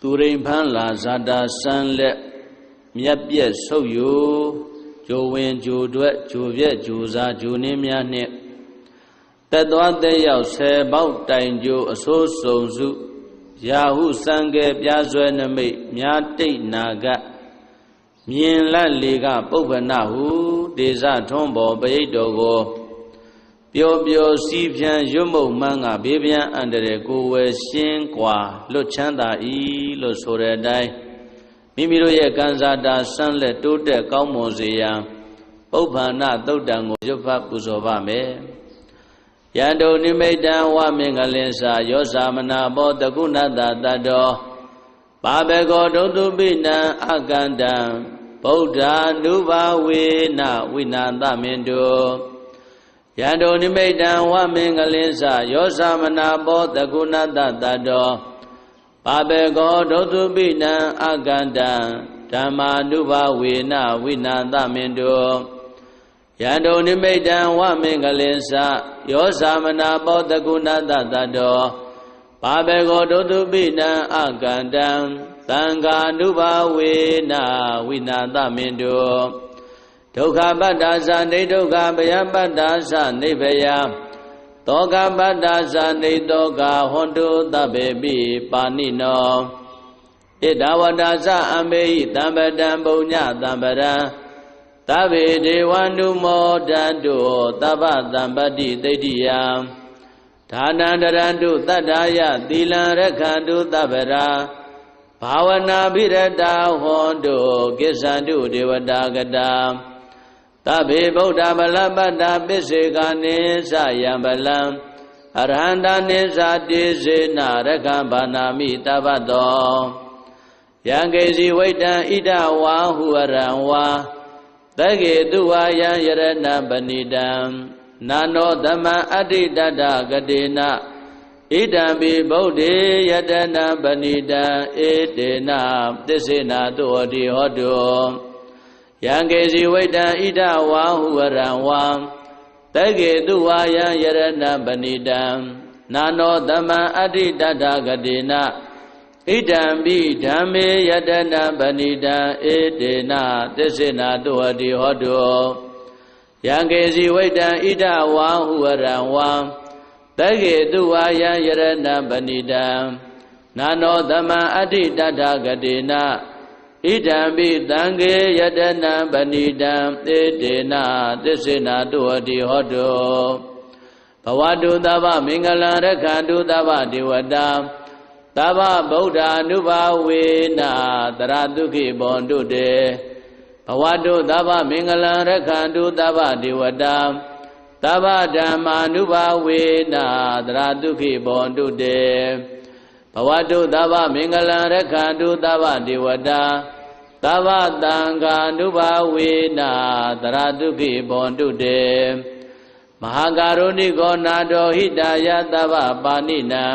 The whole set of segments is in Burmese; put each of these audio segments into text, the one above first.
သူရိန်ဖန်းလာဇာတာဆန်းလက်မြက်ပြက်ဆုပ်ယိုဂျိုဝင်ဂျိုတွက်ဂျိုပြက်ဂျိုစားဂျိုနှင်းများနှင့်တက်သွားတဲ့ရောက်ဆယ်ပေါက်တိုင်ဂျိုအစိုးစုံစုရာဟုစံကဲပြားဆွဲနမိတ်မြားတိတ်နာကမြင်လတ်လေကပုပ္ပနဟုဒေဇထွန်းပေါ်ပရိတ်တော်ကိုျော်ပျော်စီးပြန်ရွတ်မုတ်မှန်းကဘေးပြန်အန္တရာယ်ကိုဝယ်ရှင်းကွာလွတ်ချမ်းသာဤလို့ဆိုတဲ့အတိုင်းမိမိတို့ရဲ့ကံစားတာဆန်းလက်တိုးတက်ကောင်းမွန်စေရန်ပုပ္ပန္နသုတ်တံကိုရွတ်ဖတ်ပူဇော်ပါမယ်။ယန္တုနိမိတ်တံဝမင်္ဂလင်္စာယောဇာမနာဘောတကုဏတတတောပါဘဂောဒုတုပိနံအကန္တံဗုဒ္ဓ ानु ဘာဝေနဝိနာသမင်တော ယန္တုနိမိတံဝမင်္ဂလင်္စာယောဇာမနာဘောတကုဏတတတောပါဘေကောဒုတုပိနံအကန္တံဓမ္မာနုဘာဝေနဝိနာသမင်တုယန္တုနိမိတံဝမင်္ဂလင်္စယောဇာမနာဘောတကုဏတတတောပါဘေကောဒုတုပိနံအကန္တံသံဃာနုဘာဝေနဝိနာသမင်တု ဒုက္ခပတ္တာသနေဒုက္ခဗယပတ္တာသနေဗယတောကပတ္တာသနေတောကဟွန်တုသဗ္ဗေပိပါဏိနောဣဒဝတ္တာသအမေဟိတံပတံပုညတံပရံသဗ္ဗေဒေဝနုမောတတုသဗ္ဗတံပတိသိတိယဒါနန္တရန္တုတတ္ထာယသီလံရခန္တုသဗ္ဗရာဘာဝနာပိရတာဟောတုကိစ္ဆန္တုဒေဝတာကတာ သဗ္ဗေဗုဒ္ဓဗလပတ္တာပစ္စေကနိသယံဗလံအရဟန္တာနိသတိစေနရကံဘာနာမိတပ္ပတောယံကေစီဝိတံဣဒဝါဟုရံဝါသကေတုဝါယံယရဏပဏိတံနာနောသမံအဋ္ဌိတတကတိနာဣဒံပိဗုဒ္ဓေယတနာပဏိတံဧတေနသစ္စေနာတုဟတိဟောတု ယံကေစီဝိတံဣဒဝါဟုဝရံဝံတကေတုဝါယံယရဏပဏိတံနာနောသမံအဋ္ဌိတတကတိနာဣဒံပိဓမ္မေယတနာပဏိတံဧတေနသစ္စေနာတုဟတိဟောတုယံကေစီဝိတံဣဒဝါဟုဝရံဝံတကေတုဝါယံယရဏပဏိတံနာနောသမံအဋ္ဌိတတဂတိနာ ဣဒံပိတံကေယတနာပဏိတံဧတေနသစ္စေနာတုဟတိဟောတုဘဝတုသဗ္ဗမင်္ဂလံရခန္တုသဗ္ဗဒေဝတာသဗ္ဗဗုဒ္ဓ ानु ဘာဝေနတရတုခိဘောန္တုတေဘဝတုသဗ္ဗမင်္ဂလံရခန္တုသဗ္ဗဒေဝတာသဗ္ဗဓမ္မာနုဘာဝေနသရတုခိဘောန္တုတေဘ ဝတုသဗ္ဗမင်္ဂလံရခန္တုသဗ္ဗဒေဝတာသဗ္ဗတံဃာနုဘာဝေနသရတုခိဘောန္တုတေမဟာကာရုဏိကောနာတော်ဟိတာယသဗ္ဗပါဏိနံ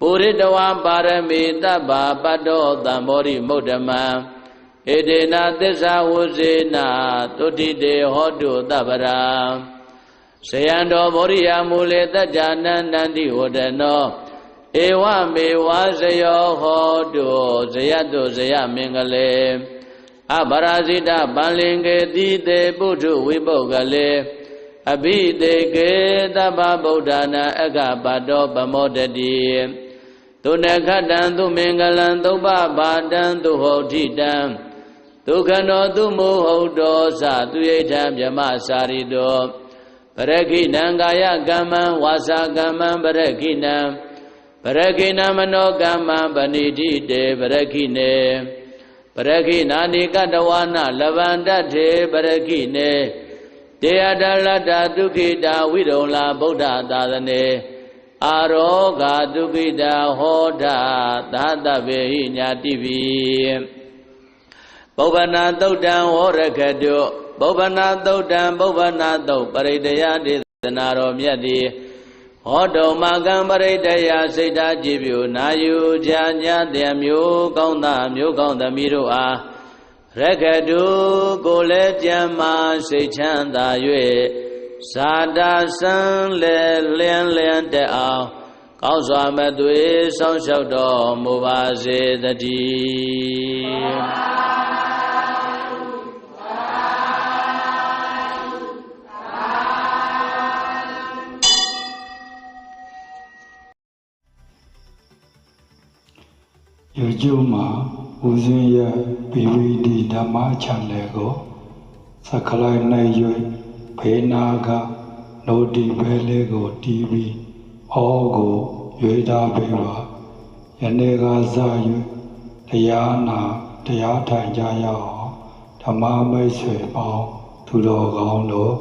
ပုရိတဝံပါရမေတ္တဗာပတ္တောသံဘောရိမုဒ္ဓမံဧတေနသစ္စာဝုဇေနသုတိတေဟောတုတပ္ပရာဇယံတော်ဗောရိယမူလေတัจจနန္တန္တိဝဒနော ဧဝမေဝဇယောဟောတုဇယတုဇယမင်္ဂလေအပရာဇိတပန္လင်ကေတိတေပုထုဝိပုဂ္ဂလေအဘိတေကေတဗ္ဗဗုဒ္ဓနာအကပတောပမောတတိသုနခတံသူမင်္ဂလံသုပ္ပပါတံသူဟောတိတံဒုက္ခနောသူမောဟုတ်တော်သသူယိထံမြမစာရိတောပရခိဏံကာယကမ္မံဝါစာကမ္မံပရခိဏံ ပရခိဏမနောကမ္မံပဏိတိတေပရခိနေပရခိနာနိကတဝနာလဗန္တထေပရခိနေတေယတလတ္တဒုခိတာဝိရုံလာဗုဒ္ဓသာသနေအာရောဂာဒုခိတာဟောတာသာတဗေဟိညာတိပိပုဗ္ဗနာသုတ်တံဝရခတုပုဗ္ဗနာသုတ်တံပုဗ္ဗနာသုတ်ပရိတယဒေသနာတော်မြတ်သည် ဟောတုံမကံပရိတယစိတ်ဓာကြည်ပြုနာယူချာညာတဲ့မျိုးကောင်းသားမျိုးကောင်းသမီးတို့အားရခတုကိုလည်းကြံမာစိတ်ချမ်းသာ၍ဇာတာဆန်းလဲလျံလျံတဲ့အောင်ကောင်းစွာမသွေဆောင်းလျှောက်တော်မူပါစေတည်း ရကျုံမှာဦးစင်းရဲ့ဘီဝီဒီဓမ္မချန်နယ်ကိုစကလိုက်နိုင်၍ဖေးနာကနိုတီဘဲလေးကိုတီးပြီးအောကိုရွေးထားပေးပါယနေ့ကစ၍တရားနာတရားထိုင်ကြရအောင်ဓမ္မမိတ်ဆွေပေါင်းသူတော်ကောင်းတို့